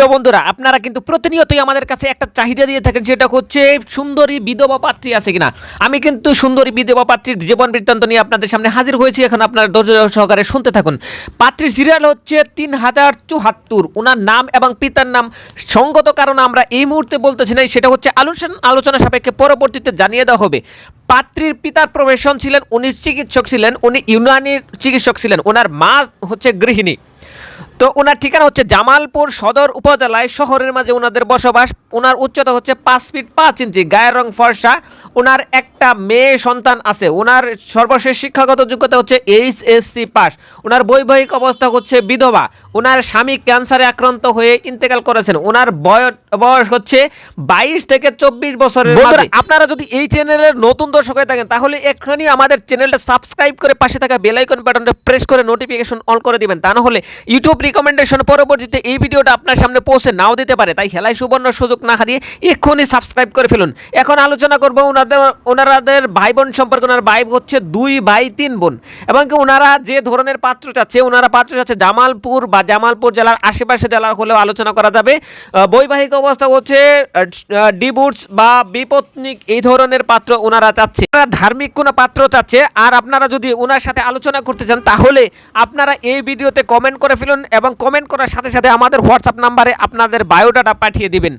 প্রিয় বন্ধুরা, আপনারা কিন্তু প্রতিনিয়তই আমাদের কাছে একটা চাহিদা দিয়ে থাকেন, সেটা হচ্ছে সুন্দরী বিধবা পাত্রী আছে কিনা। আমি কিন্তু সুন্দরী বিধবা পাত্রীর জীবন বৃত্তান্ত নিয়ে আপনাদের সামনে হাজির হয়েছি, এখন আপনারা ধৈর্য সহকারে শুনতে থাকুন। পাত্রীর সিরিয়াল হচ্ছে তিন হাজার চুহাত্তর ওনার নাম এবং পিতার নাম সঙ্গত কারণে আমরা এই মুহূর্তে বলতেছি না সেটা হচ্ছে আলোচনা আলোচনা সাপেক্ষে পরবর্তীতে জানিয়ে দেওয়া হবে। পাত্রীর পিতার প্রফেশন ছিলেন, উনি চিকিৎসক ছিলেন, উনি ইউনানির চিকিৎসক ছিলেন ওনার মা হচ্ছে গৃহিণী। তো ওনার ঠিকানা হচ্ছে জামালপুর সদর উপজেলায়। শহরের মাঝে ওনাদের বসবাস। ওনার উচ্চতা হচ্ছে পাঁচ ফিট পাঁচ ইঞ্চি গায়ের রং ফর্সা। ওনার একটা মেয়ে সন্তান আছে। ওনার সর্বশেষ শিক্ষাগত যোগ্যতা হচ্ছে এইচ এস সি পাস। ওনার বৈবাহিক অবস্থা হচ্ছে বিধবা। ওনার স্বামী ক্যান্সারে আক্রান্ত হয়ে ইন্তেকাল করেছেন। ওনার বয়স বয়স হচ্ছে বাইশ থেকে চব্বিশ বছরের আপনারা যদি এই চ্যানেলের নতুন দর্শক হয়ে থাকেন তাহলে এক্ষুনি আমাদের চ্যানেলটা সাবস্ক্রাইব করে পাশে থাকা বেলাইকন বাটনটা প্রেস করে নোটিফিকেশন অন করে দিবেন। তা না হলে ইউটিউব রিকমেন্ডেশন পরবর্তীতে এই ভিডিওটা আপনার সামনে পৌঁছে নাও দিতে পারে। তাই খেলায় সুবর্ণ সুযোগ না হারিয়ে এক্ষুনি সাবস্ক্রাইব করে ফেলুন। এখন আলোচনা করব ওনাদের, ওনারাদের ভাই বোন সম্পর্কে। ওনার ভাই হচ্ছে দুই ভাই, তিন বোন। এবং কি ওনারা যে ধরনের পাত্র চাচ্ছে, ওনারা পাত্র চাচ্ছে জামালপুর বা জামালপুর জেলার আশেপাশে জেলার হলেও আলোচনা করা যাবে। বৈবাহিক অবস্থা হচ্ছে ডিভোর্স বা বিপত্নিক এই ধরনের পাত্র ওনারা চাচ্ছে। ধার্মিক কোনো পাত্র চাচ্ছে। আর আপনারা যদি ওনার সাথে আলোচনা করতে চান, তাহলে আপনারা এই ভিডিওতে কমেন্ট করে ফেলুন এবং কমেন্ট করার সাথে সাথে আমাদের হোয়াটসঅ্যাপ নাম্বারে আপনাদের বায়োডাটা পাঠিয়ে দিবেন।